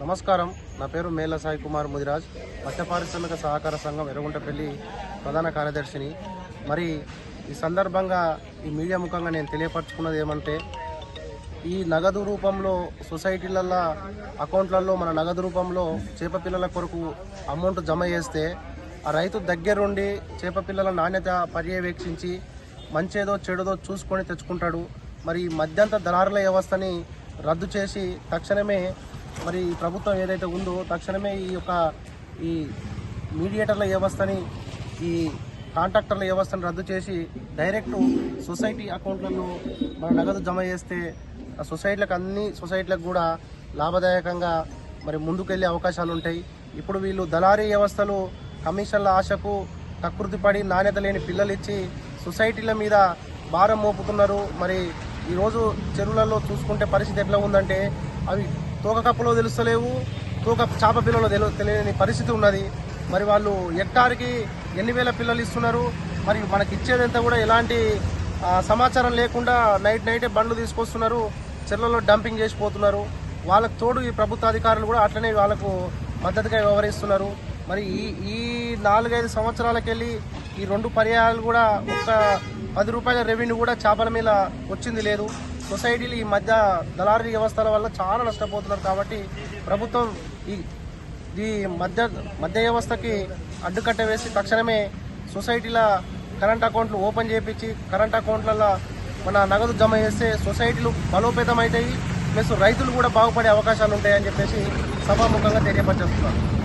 నమస్కారం. నా పేరు మేల సాయి కుమార్ ముదిరాజ్. మత్స్య పారిశ్రామిక సహకార సంఘం ఎర్రగుంటపల్లి ప్రధాన కార్యదర్శిని. మరి ఈ సందర్భంగా ఈ మీడియా ముఖంగా నేను తెలియపరచుకున్నది ఏమంటే ఈ నగదు రూపంలో సొసైటీలల్లో అకౌంట్లలో మన నగదు రూపంలో చేప పిల్లల కొరకు అమౌంట్ జమ చేస్తే ఆ రైతు దగ్గరుండి చేప పిల్లల నాణ్యత పర్యవేక్షించి మంచేదో చెడుదో చూసుకొని తెచ్చుకుంటాడు. మరి ఈ మధ్యంత దళారుల వ్యవస్థని రద్దు చేసి తక్షణమే మరి ఈ ప్రభుత్వం ఏదైతే ఉందో తక్షణమే ఈ యొక్క ఈ మీడియేటర్ల వ్యవస్థని ఈ కాంట్రాక్టర్ల వ్యవస్థను రద్దు చేసి డైరెక్ట్ సొసైటీ అకౌంట్లలో మన నగదు జమ చేస్తే ఆ సొసైటీలకు అన్ని సొసైటీలకు కూడా లాభదాయకంగా మరి ముందుకెళ్ళే అవకాశాలు ఉంటాయి. ఇప్పుడు వీళ్ళు దళారీ వ్యవస్థలు కమిషన్ల ఆశకు ప్రకృతి పడి నాణ్యత లేని పిల్లలు ఇచ్చి సొసైటీల మీద భారం మోపుతున్నారు. మరి ఈరోజు చెరువులలో చూసుకుంటే పరిస్థితి ఎట్లా ఉందంటే అవి తోక కప్పులో తెలుస్తలేవు తోక చేప పిల్లలు తెలు తెలియని పరిస్థితి ఉన్నది. మరి వాళ్ళు హెక్టార్కి ఎన్ని వేల పిల్లలు ఇస్తున్నారు? మరి మనకి ఇచ్చేదంతా కూడా ఎలాంటి సమాచారం లేకుండా నైట్ నైటే బండ్లు తీసుకొస్తున్నారు చెర్లలో డంపింగ్ చేసిపోతున్నారు వాళ్ళకు తోడు ఈ ప్రభుత్వ అధికారులు కూడా అట్లనే వాళ్ళకు మద్దతుగా వ్యవహరిస్తున్నారు. మరి ఈ ఈ నాలుగైదు సంవత్సరాలకెళ్ళి ఈ రెండు పర్యాయాలు కూడా ఒక పది రూపాయల రెవెన్యూ కూడా చేపల మీద వచ్చింది లేదు. సొసైటీలు ఈ మధ్య దళారీ వ్యవస్థల వల్ల చాలా నష్టపోతున్నారు కాబట్టి ప్రభుత్వం ఈ ఈ మధ్య మధ్య వ్యవస్థకి అడ్డుకట్ట వేసి తక్షణమే సొసైటీల కరెంట్ అకౌంట్లు ఓపెన్ చేయించి కరెంట్ అకౌంట్లలో మన నగదు జమ చేస్తే సొసైటీలు బలోపేతం అవుతాయి ప్లస్ రైతులు కూడా బాగుపడే అవకాశాలు ఉంటాయని చెప్పేసి సభాముఖంగా తెలియపరిచేస్తున్నారు